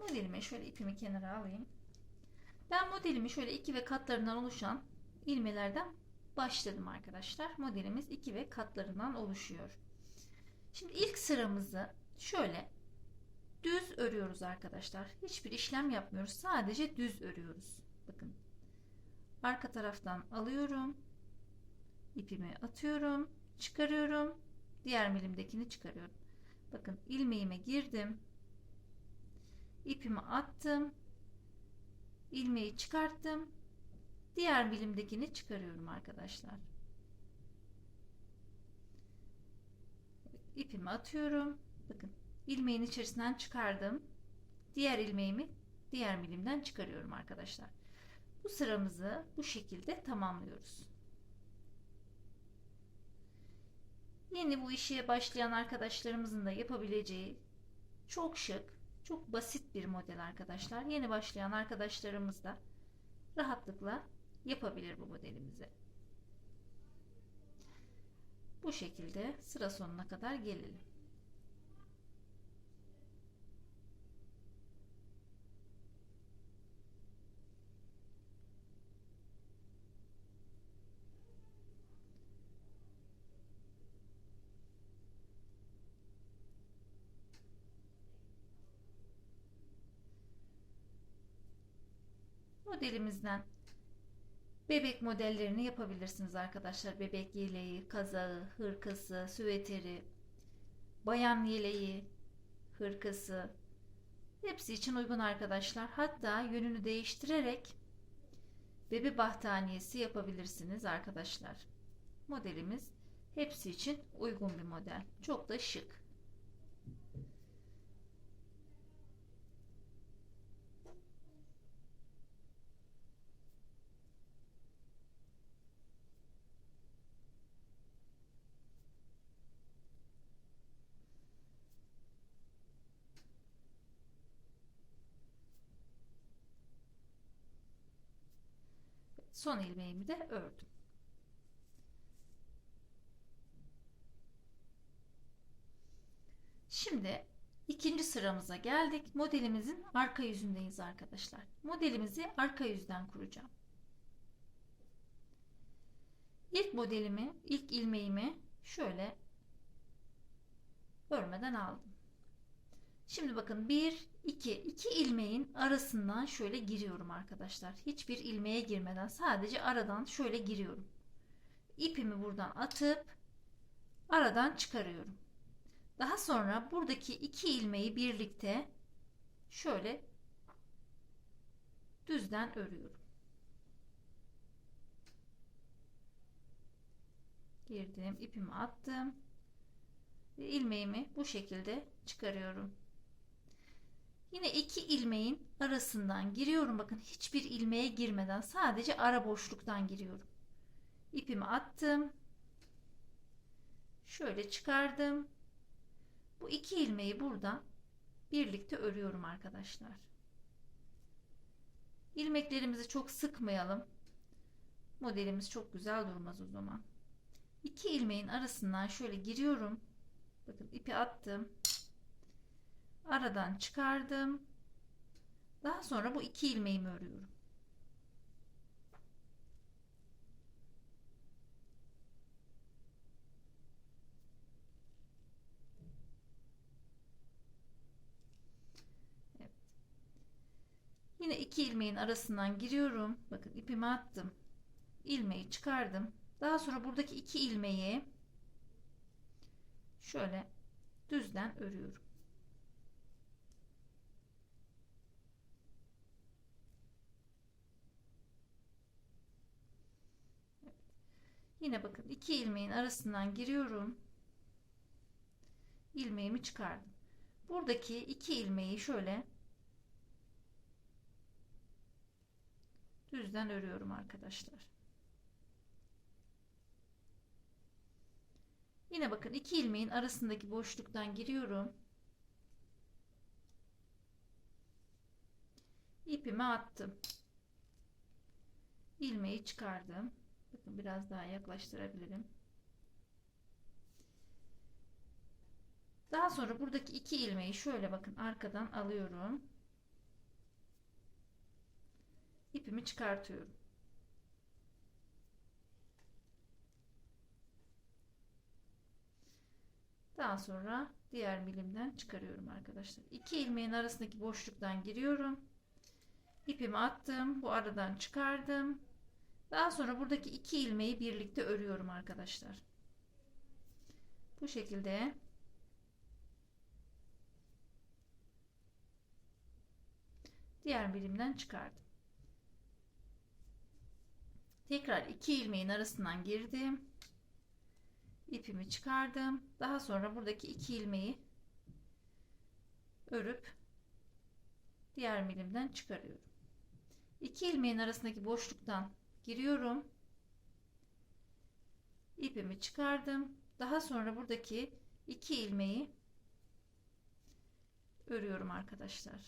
Modelime şöyle ipimi kenara alayım. Ben modelimi şöyle iki ve katlarından oluşan ilmelerden başladım arkadaşlar. Modelimiz iki ve katlarından oluşuyor. Şimdi ilk sıramızı şöyle düz örüyoruz arkadaşlar. Hiçbir işlem yapmıyoruz. Sadece düz örüyoruz. Bakın. Arka taraftan alıyorum. ipimi atıyorum. Çıkarıyorum. Diğer milimdekini çıkarıyorum. Bakın ilmeğime girdim. İpimi attım. ilmeği çıkarttım. Diğer milimdekini çıkarıyorum arkadaşlar. ipimi atıyorum. Bakın ilmeğin içerisinden çıkardım. Diğer ilmeğimi diğer milimden çıkarıyorum arkadaşlar. Bu sıramızı bu şekilde tamamlıyoruz. Yeni bu işe başlayan arkadaşlarımızın da yapabileceği çok şık, çok basit bir model arkadaşlar. Yeni başlayan arkadaşlarımız da rahatlıkla yapabilir bu modelimizi. Bu şekilde sıra sonuna kadar gelelim. Modelimizden bebek modellerini yapabilirsiniz arkadaşlar. Bebek yeleği, kazağı, hırkası, süveteri, bayan yeleği, hırkası hepsi için uygun arkadaşlar. Hatta yönünü değiştirerek bebe battaniyesi yapabilirsiniz arkadaşlar. Modelimiz hepsi için uygun bir model. Çok da şık. Son ilmeğimi de ördüm. Şimdi ikinci sıramıza geldik. Modelimizin arka yüzündeyiz arkadaşlar. Modelimizi arka yüzden kuracağım. İlk modelimi, ilk ilmeğimi şöyle örmeden aldım. Şimdi bakın 1 2 2 ilmeğin arasından şöyle giriyorum arkadaşlar. Hiçbir ilmeğe girmeden sadece aradan şöyle giriyorum. İpimi buradan atıp aradan çıkarıyorum. Daha sonra buradaki iki ilmeği birlikte şöyle düzden örüyorum. Girdim, ipimi attım ve ilmeğimi bu şekilde çıkarıyorum. Yine iki ilmeğin arasından giriyorum. Bakın hiçbir ilmeğe girmeden sadece ara boşluktan giriyorum. İpimi attım. Şöyle çıkardım. Bu iki ilmeği burada birlikte örüyorum arkadaşlar. İlmeklerimizi çok sıkmayalım. Modelimiz çok güzel durmaz o zaman. İki ilmeğin arasından şöyle giriyorum. Bakın ipi attım aradan çıkardım. Daha sonra bu iki ilmeğimi örüyorum. Evet. Yine iki ilmeğin arasından giriyorum. Bakın ipimi attım. ilmeği çıkardım. Daha sonra buradaki iki ilmeği şöyle düzden örüyorum. Yine bakın iki ilmeğin arasından giriyorum. ilmeğimi çıkardım. Buradaki iki ilmeği şöyle düzden örüyorum arkadaşlar. Yine bakın iki ilmeğin arasındaki boşluktan giriyorum. ipimi attım. ilmeği çıkardım. Bakın biraz daha yaklaştırabilirim. Daha sonra buradaki iki ilmeği şöyle bakın arkadan alıyorum. ipimi çıkartıyorum. Daha sonra diğer milimden çıkarıyorum arkadaşlar. İki ilmeğin arasındaki boşluktan giriyorum. İpimi attım. Bu aradan çıkardım. Daha sonra buradaki iki ilmeği birlikte örüyorum arkadaşlar. Bu şekilde diğer birimden çıkardım. Tekrar iki ilmeğin arasından girdim. İpimi çıkardım. Daha sonra buradaki iki ilmeği örüp diğer milimden çıkarıyorum. İki ilmeğin arasındaki boşluktan giriyorum. İpimi çıkardım. Daha sonra buradaki iki ilmeği örüyorum arkadaşlar.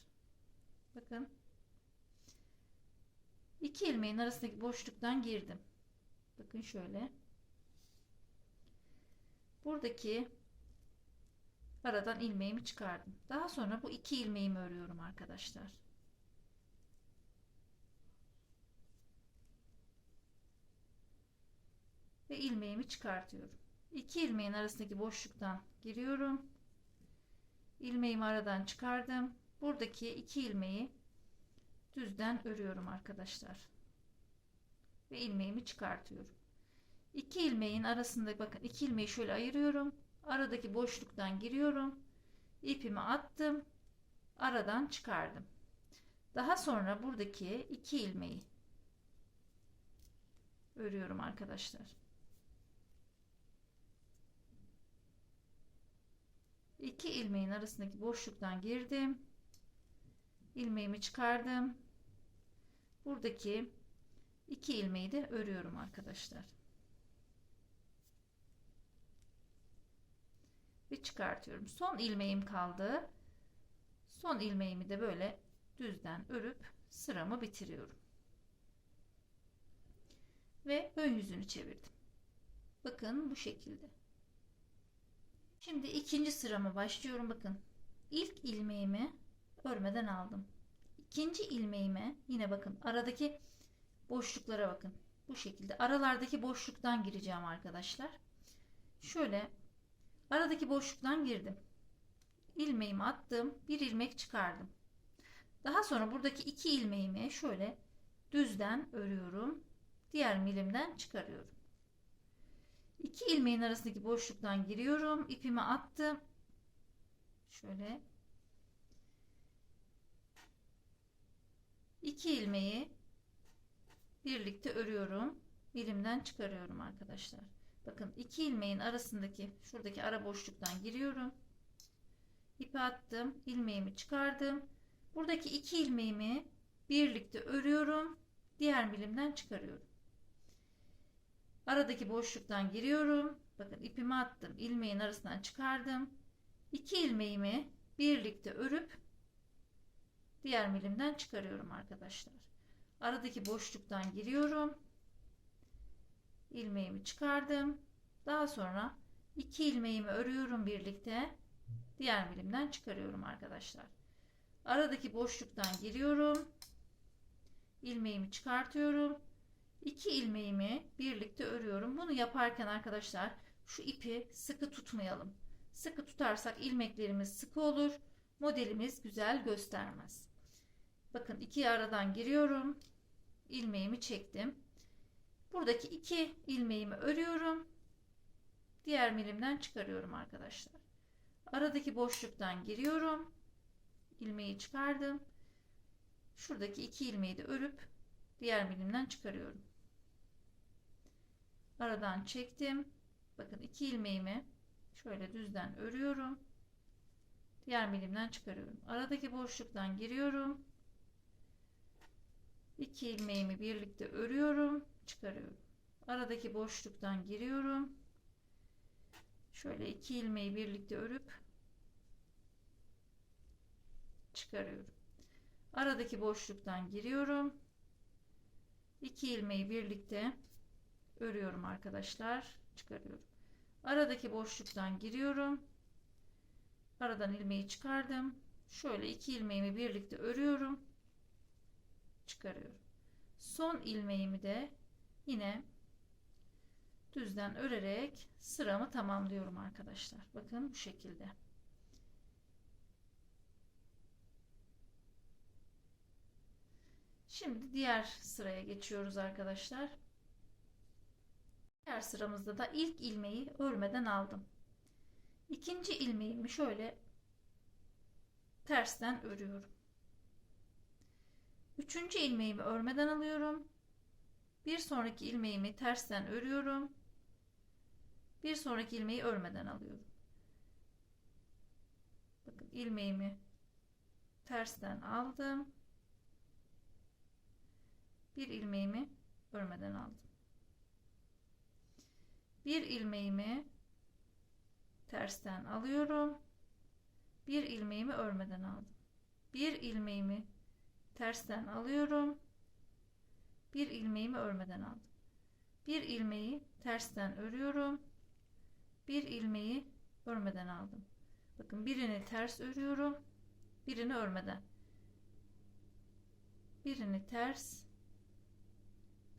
Bakın. iki ilmeğin arasındaki boşluktan girdim. Bakın şöyle. Buradaki aradan ilmeğimi çıkardım. Daha sonra bu iki ilmeğimi örüyorum arkadaşlar. Ve ilmeğimi çıkartıyorum. İki ilmeğin arasındaki boşluktan giriyorum. İlmeğimi aradan çıkardım. Buradaki iki ilmeği düzden örüyorum arkadaşlar. Ve ilmeğimi çıkartıyorum. İki ilmeğin arasında bakın iki ilmeği şöyle ayırıyorum. Aradaki boşluktan giriyorum. İpimi attım. Aradan çıkardım. Daha sonra buradaki iki ilmeği örüyorum arkadaşlar. İki ilmeğin arasındaki boşluktan girdim. ilmeğimi çıkardım. Buradaki iki ilmeği de örüyorum arkadaşlar. Ve çıkartıyorum. Son ilmeğim kaldı. Son ilmeğimi de böyle düzden örüp sıramı bitiriyorum. Ve ön yüzünü çevirdim. Bakın bu şekilde. Şimdi ikinci sırama başlıyorum. Bakın ilk ilmeğimi örmeden aldım. İkinci ilmeğime yine bakın aradaki boşluklara bakın. Bu şekilde aralardaki boşluktan gireceğim arkadaşlar. Şöyle aradaki boşluktan girdim. ilmeğimi attım. Bir ilmek çıkardım. Daha sonra buradaki iki ilmeğimi şöyle düzden örüyorum. Diğer milimden çıkarıyorum. İki ilmeğin arasındaki boşluktan giriyorum. ipimi attım. Şöyle. iki ilmeği birlikte örüyorum. Bilimden çıkarıyorum arkadaşlar. Bakın iki ilmeğin arasındaki şuradaki ara boşluktan giriyorum. İpi attım. ilmeğimi çıkardım. Buradaki iki ilmeğimi birlikte örüyorum. Diğer bilimden çıkarıyorum. Aradaki boşluktan giriyorum. Bakın ipimi attım. ilmeğin arasından çıkardım. İki ilmeğimi birlikte örüp diğer milimden çıkarıyorum arkadaşlar. Aradaki boşluktan giriyorum. ilmeğimi çıkardım. Daha sonra iki ilmeğimi örüyorum birlikte. Diğer milimden çıkarıyorum arkadaşlar. Aradaki boşluktan giriyorum. ilmeğimi çıkartıyorum 2 ilmeğimi birlikte örüyorum. Bunu yaparken arkadaşlar şu ipi sıkı tutmayalım. Sıkı tutarsak ilmeklerimiz sıkı olur. Modelimiz güzel göstermez. Bakın iki aradan giriyorum. ilmeğimi çektim. Buradaki iki ilmeğimi örüyorum. Diğer milimden çıkarıyorum arkadaşlar. Aradaki boşluktan giriyorum. ilmeği çıkardım. Şuradaki iki ilmeği de örüp diğer milimden çıkarıyorum aradan çektim. Bakın iki ilmeğimi şöyle düzden örüyorum. Diğer milimden çıkarıyorum. Aradaki boşluktan giriyorum. İki ilmeğimi birlikte örüyorum, çıkarıyorum. Aradaki boşluktan giriyorum. Şöyle iki ilmeği birlikte örüp çıkarıyorum. Aradaki boşluktan giriyorum. İki ilmeği birlikte örüyorum arkadaşlar çıkarıyorum aradaki boşluktan giriyorum aradan ilmeği çıkardım şöyle iki ilmeğimi birlikte örüyorum çıkarıyorum son ilmeğimi de yine düzden örerek sıramı tamamlıyorum arkadaşlar. Bakın bu şekilde. Şimdi diğer sıraya geçiyoruz arkadaşlar. Diğer sıramızda da ilk ilmeği örmeden aldım. İkinci ilmeğimi şöyle tersten örüyorum. Üçüncü ilmeğimi örmeden alıyorum. Bir sonraki ilmeğimi tersten örüyorum. Bir sonraki ilmeği örmeden alıyorum. Bakın ilmeğimi tersten aldım. Bir ilmeğimi örmeden aldım. Bir ilmeğimi tersten alıyorum. Bir ilmeğimi örmeden aldım. Bir ilmeğimi tersten alıyorum. Bir ilmeğimi örmeden aldım. Bir ilmeği tersten örüyorum. Bir ilmeği örmeden aldım. Bakın birini ters örüyorum. Birini örmeden. Birini ters,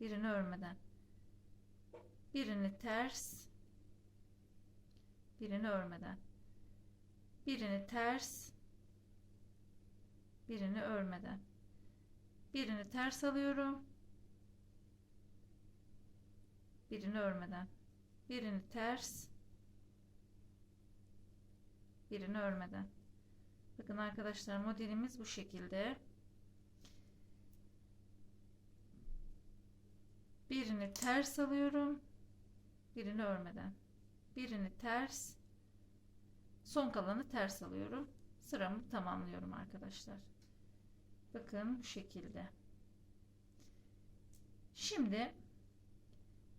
birini örmeden. Birini ters, birini örmeden. Birini ters, birini örmeden. Birini ters alıyorum. Birini örmeden. Birini ters, birini örmeden. Bakın arkadaşlar modelimiz bu şekilde. Birini ters alıyorum. Birini örmeden. Birini ters. Son kalanı ters alıyorum. Sıramı tamamlıyorum arkadaşlar. Bakın bu şekilde. Şimdi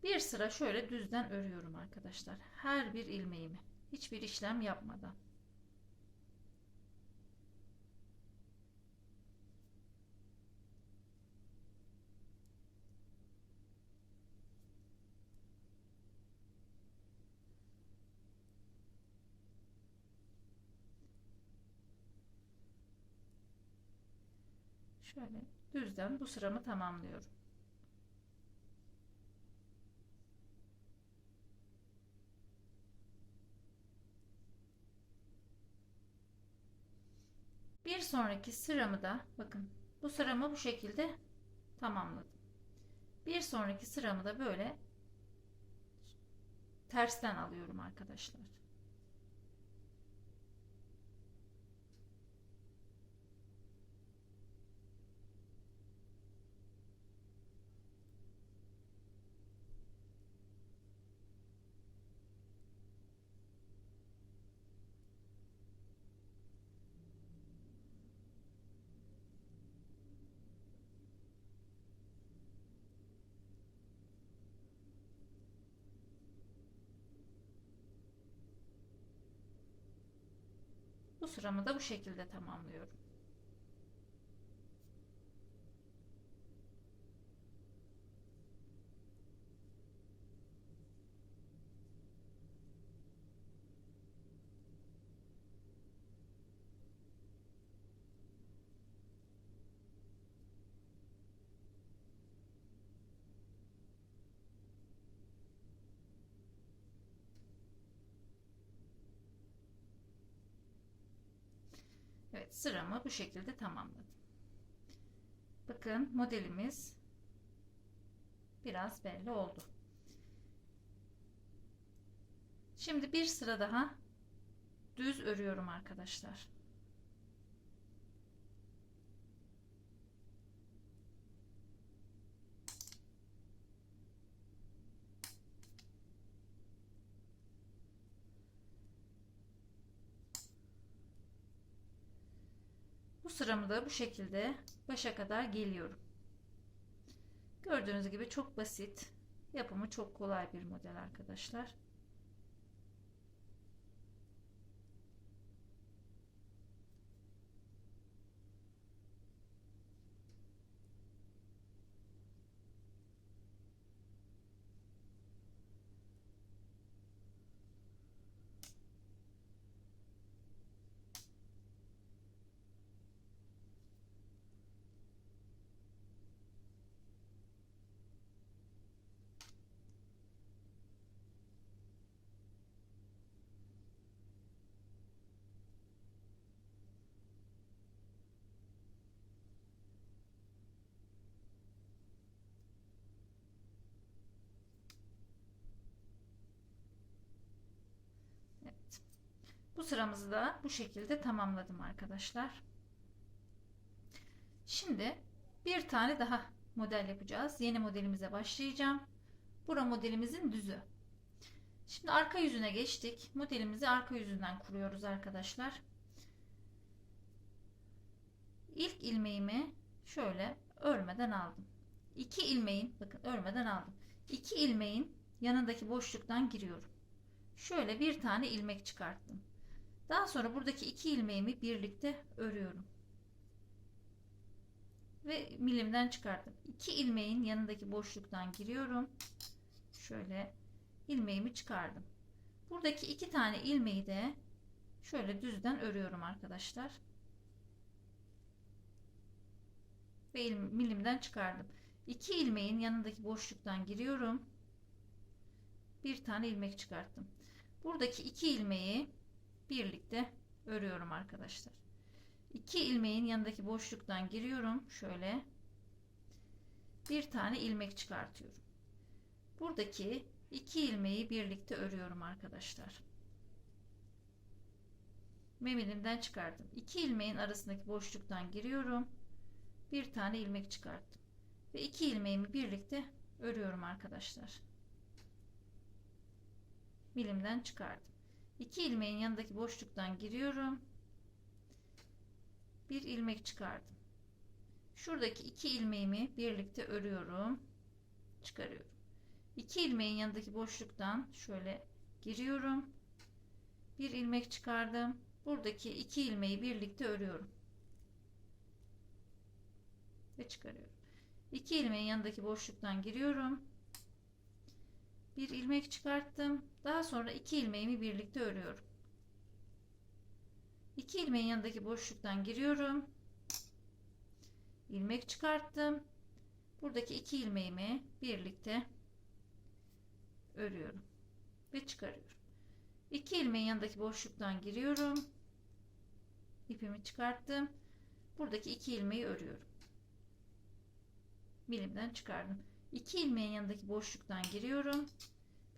bir sıra şöyle düzden örüyorum arkadaşlar. Her bir ilmeğimi. Hiçbir işlem yapmadan. Şöyle düzden bu sıramı tamamlıyorum. Bir sonraki sıramı da bakın bu sıramı bu şekilde tamamladım. Bir sonraki sıramı da böyle tersten alıyorum arkadaşlar. Bu sıramı da bu şekilde tamamlıyorum. Evet sıramı bu şekilde tamamladım. Bakın modelimiz biraz belli oldu. Şimdi bir sıra daha düz örüyorum arkadaşlar. Sıramı da bu şekilde başa kadar geliyorum. Gördüğünüz gibi çok basit. Yapımı çok kolay bir model arkadaşlar. Bu sıramızı da bu şekilde tamamladım arkadaşlar. Şimdi bir tane daha model yapacağız. Yeni modelimize başlayacağım. Bura modelimizin düzü. Şimdi arka yüzüne geçtik. Modelimizi arka yüzünden kuruyoruz arkadaşlar. İlk ilmeğimi şöyle örmeden aldım. İki ilmeğin bakın örmeden aldım. İki ilmeğin yanındaki boşluktan giriyorum. Şöyle bir tane ilmek çıkarttım. Daha sonra buradaki iki ilmeğimi birlikte örüyorum. Ve milimden çıkarttım. İki ilmeğin yanındaki boşluktan giriyorum. Şöyle ilmeğimi çıkardım. Buradaki iki tane ilmeği de şöyle düzden örüyorum arkadaşlar. Ve milimden çıkardım. İki ilmeğin yanındaki boşluktan giriyorum. Bir tane ilmek çıkarttım. Buradaki iki ilmeği birlikte örüyorum arkadaşlar. İki ilmeğin yanındaki boşluktan giriyorum. Şöyle bir tane ilmek çıkartıyorum. Buradaki iki ilmeği birlikte örüyorum arkadaşlar. Memilimden çıkardım. İki ilmeğin arasındaki boşluktan giriyorum. Bir tane ilmek çıkarttım. Ve iki ilmeğimi birlikte örüyorum arkadaşlar. Milimden çıkardım. İki ilmeğin yanındaki boşluktan giriyorum. Bir ilmek çıkardım. Şuradaki iki ilmeğimi birlikte örüyorum. Çıkarıyorum. İki ilmeğin yanındaki boşluktan şöyle giriyorum. Bir ilmek çıkardım. Buradaki iki ilmeği birlikte örüyorum. Ve çıkarıyorum. İki ilmeğin yanındaki boşluktan giriyorum. Bir ilmek çıkarttım. Daha sonra iki ilmeğimi birlikte örüyorum. İki ilmeğin yanındaki boşluktan giriyorum. ilmek çıkarttım. Buradaki iki ilmeğimi birlikte örüyorum ve çıkarıyorum. İki ilmeğin yanındaki boşluktan giriyorum. ipimi çıkarttım. Buradaki iki ilmeği örüyorum. Milimden çıkardım. İki ilmeğin yanındaki boşluktan giriyorum.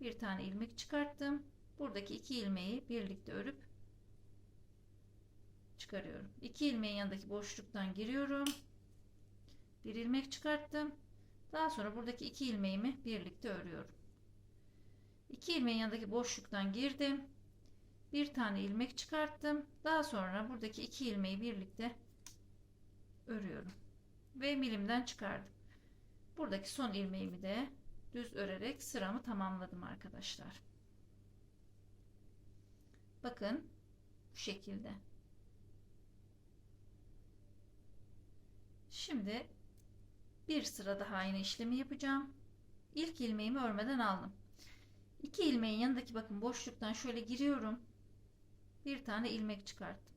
Bir tane ilmek çıkarttım. Buradaki iki ilmeği birlikte örüp çıkarıyorum. İki ilmeğin yanındaki boşluktan giriyorum. Bir ilmek çıkarttım. Daha sonra buradaki iki ilmeğimi birlikte örüyorum. İki ilmeğin yanındaki boşluktan girdim. Bir tane ilmek çıkarttım. Daha sonra buradaki iki ilmeği birlikte örüyorum. Ve milimden çıkardım. Buradaki son ilmeğimi de düz örerek sıramı tamamladım arkadaşlar. Bakın bu şekilde. Şimdi bir sıra daha aynı işlemi yapacağım. İlk ilmeğimi örmeden aldım. İki ilmeğin yanındaki bakın boşluktan şöyle giriyorum. Bir tane ilmek çıkarttım.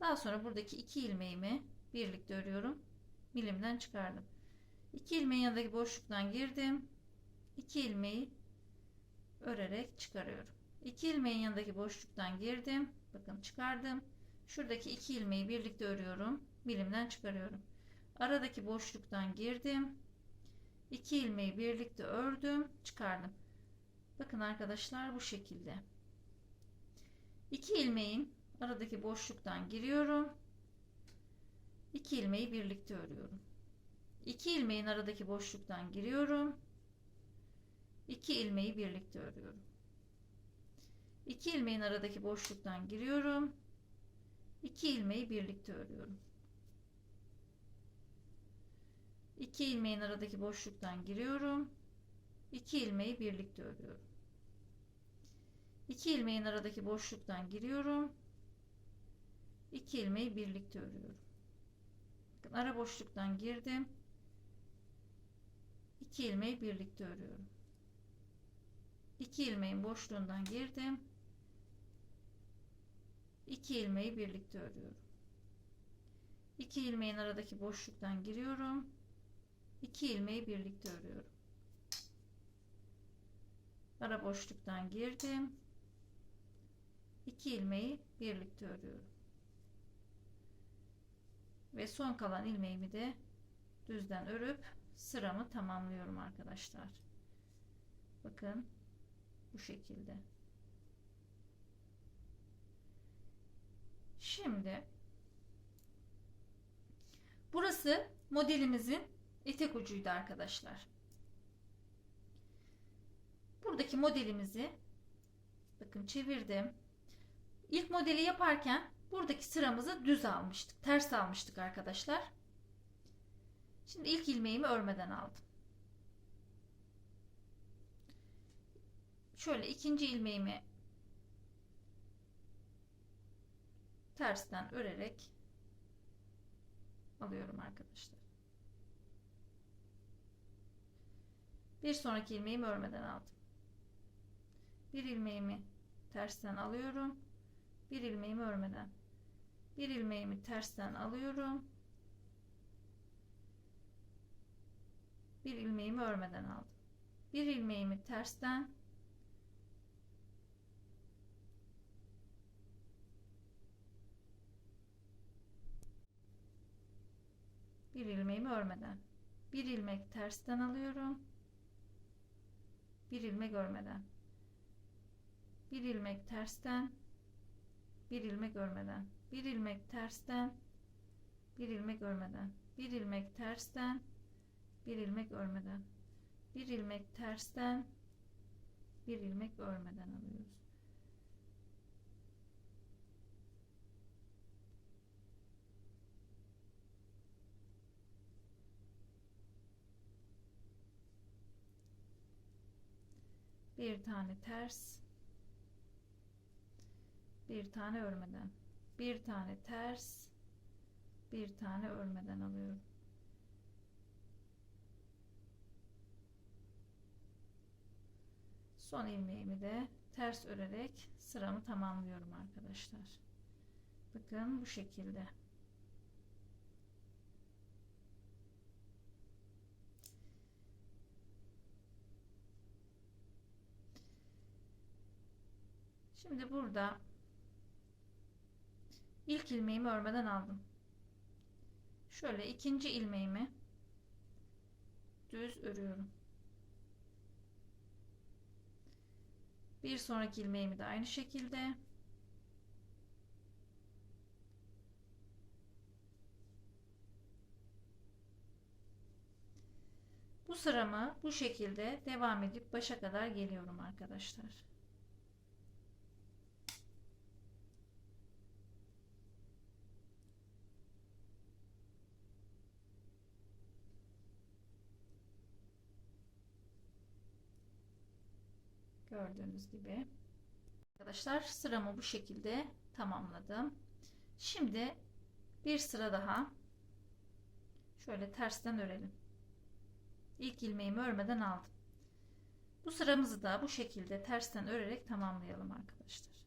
Daha sonra buradaki iki ilmeğimi birlikte örüyorum. Milimden çıkardım. İki ilmeğin yanındaki boşluktan girdim. İki ilmeği örerek çıkarıyorum. İki ilmeğin yanındaki boşluktan girdim. Bakın çıkardım. Şuradaki iki ilmeği birlikte örüyorum. Milimden çıkarıyorum. Aradaki boşluktan girdim. İki ilmeği birlikte ördüm. Çıkardım. Bakın arkadaşlar bu şekilde. İki ilmeğin aradaki boşluktan giriyorum. İki ilmeği birlikte örüyorum. İki ilmeğin aradaki boşluktan giriyorum. İki ilmeği birlikte örüyorum. İki ilmeğin aradaki boşluktan giriyorum. İki ilmeği birlikte örüyorum. İki ilmeğin aradaki boşluktan giriyorum. İki ilmeği birlikte örüyorum. 2 ilmeğin aradaki boşluktan giriyorum. 2 ilmeği birlikte örüyorum. Ara boşluktan girdim. 2 ilmeği birlikte örüyorum. 2 ilmeğin boşluğundan girdim. 2 ilmeği birlikte örüyorum. 2 ilmeğin aradaki boşluktan giriyorum. 2 ilmeği birlikte örüyorum. Ara boşluktan girdim. 2 ilmeği birlikte örüyorum. Ve son kalan ilmeğimi de düzden örüp sıramı tamamlıyorum arkadaşlar. Bakın bu şekilde. Şimdi burası modelimizin etek ucuydu arkadaşlar. Buradaki modelimizi bakın çevirdim. İlk modeli yaparken buradaki sıramızı düz almıştık. Ters almıştık arkadaşlar. Şimdi ilk ilmeğimi örmeden aldım. Şöyle ikinci ilmeğimi tersten örerek alıyorum arkadaşlar. Bir sonraki ilmeğimi örmeden aldım. Bir ilmeğimi tersten alıyorum. Bir ilmeğimi örmeden. Bir ilmeğimi tersten alıyorum. Bir ilmeğimi örmeden aldım. Bir ilmeğimi tersten bir ilmeğimi örmeden bir ilmek tersten alıyorum bir ilmek örmeden bir ilmek tersten bir ilmek örmeden bir ilmek tersten bir ilmek örmeden bir ilmek tersten bir ilmek örmeden bir ilmek tersten bir ilmek örmeden alıyoruz. Bir tane ters bir tane örmeden. Bir tane ters bir tane örmeden alıyorum son ilmeğimi de ters örerek sıramı tamamlıyorum arkadaşlar bakın bu şekilde Şimdi burada ilk ilmeğimi örmeden aldım. Şöyle ikinci ilmeğimi düz örüyorum. Bir sonraki ilmeğimi de aynı şekilde Bu sıramı bu şekilde devam edip başa kadar geliyorum arkadaşlar. Gördüğünüz gibi. Arkadaşlar sıramı bu şekilde tamamladım. Şimdi bir sıra daha şöyle tersten örelim. İlk ilmeğimi örmeden aldım. Bu sıramızı da bu şekilde tersten örerek tamamlayalım arkadaşlar.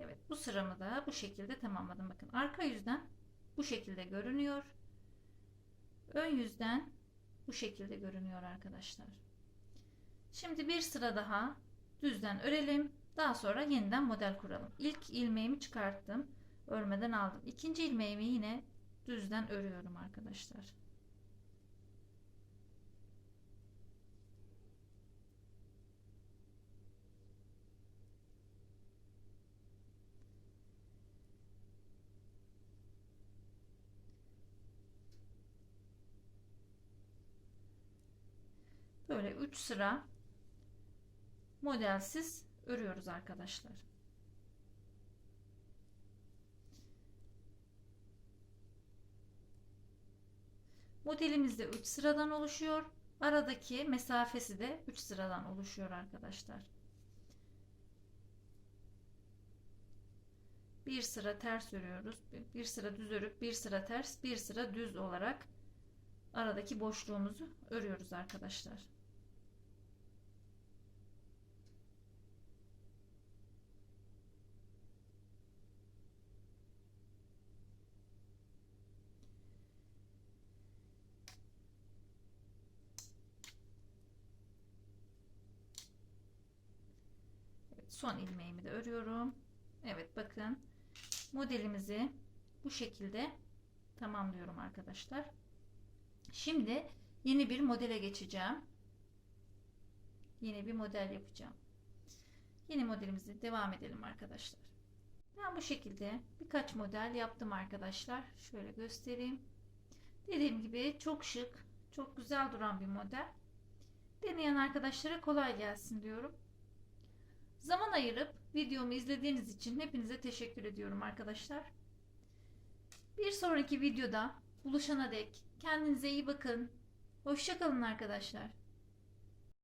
Evet bu sıramı da bu şekilde tamamladım. Bakın arka yüzden bu şekilde görünüyor. Ön yüzden bu şekilde görünüyor arkadaşlar. Şimdi bir sıra daha düzden örelim. Daha sonra yeniden model kuralım. İlk ilmeğimi çıkarttım. Örmeden aldım. İkinci ilmeğimi yine düzden örüyorum arkadaşlar. Böyle 3 sıra modelsiz örüyoruz arkadaşlar. Modelimiz de 3 sıradan oluşuyor. Aradaki mesafesi de 3 sıradan oluşuyor arkadaşlar. Bir sıra ters örüyoruz. Bir sıra düz örüp bir sıra ters, bir sıra düz olarak aradaki boşluğumuzu örüyoruz arkadaşlar. Son ilmeğimi de örüyorum. Evet bakın modelimizi bu şekilde tamamlıyorum arkadaşlar. Şimdi yeni bir modele geçeceğim. Yeni bir model yapacağım. Yeni modelimizi devam edelim arkadaşlar. Ben bu şekilde birkaç model yaptım arkadaşlar. Şöyle göstereyim. Dediğim gibi çok şık, çok güzel duran bir model. Deneyen arkadaşlara kolay gelsin diyorum. Zaman ayırıp videomu izlediğiniz için hepinize teşekkür ediyorum arkadaşlar. Bir sonraki videoda buluşana dek kendinize iyi bakın. Hoşçakalın arkadaşlar.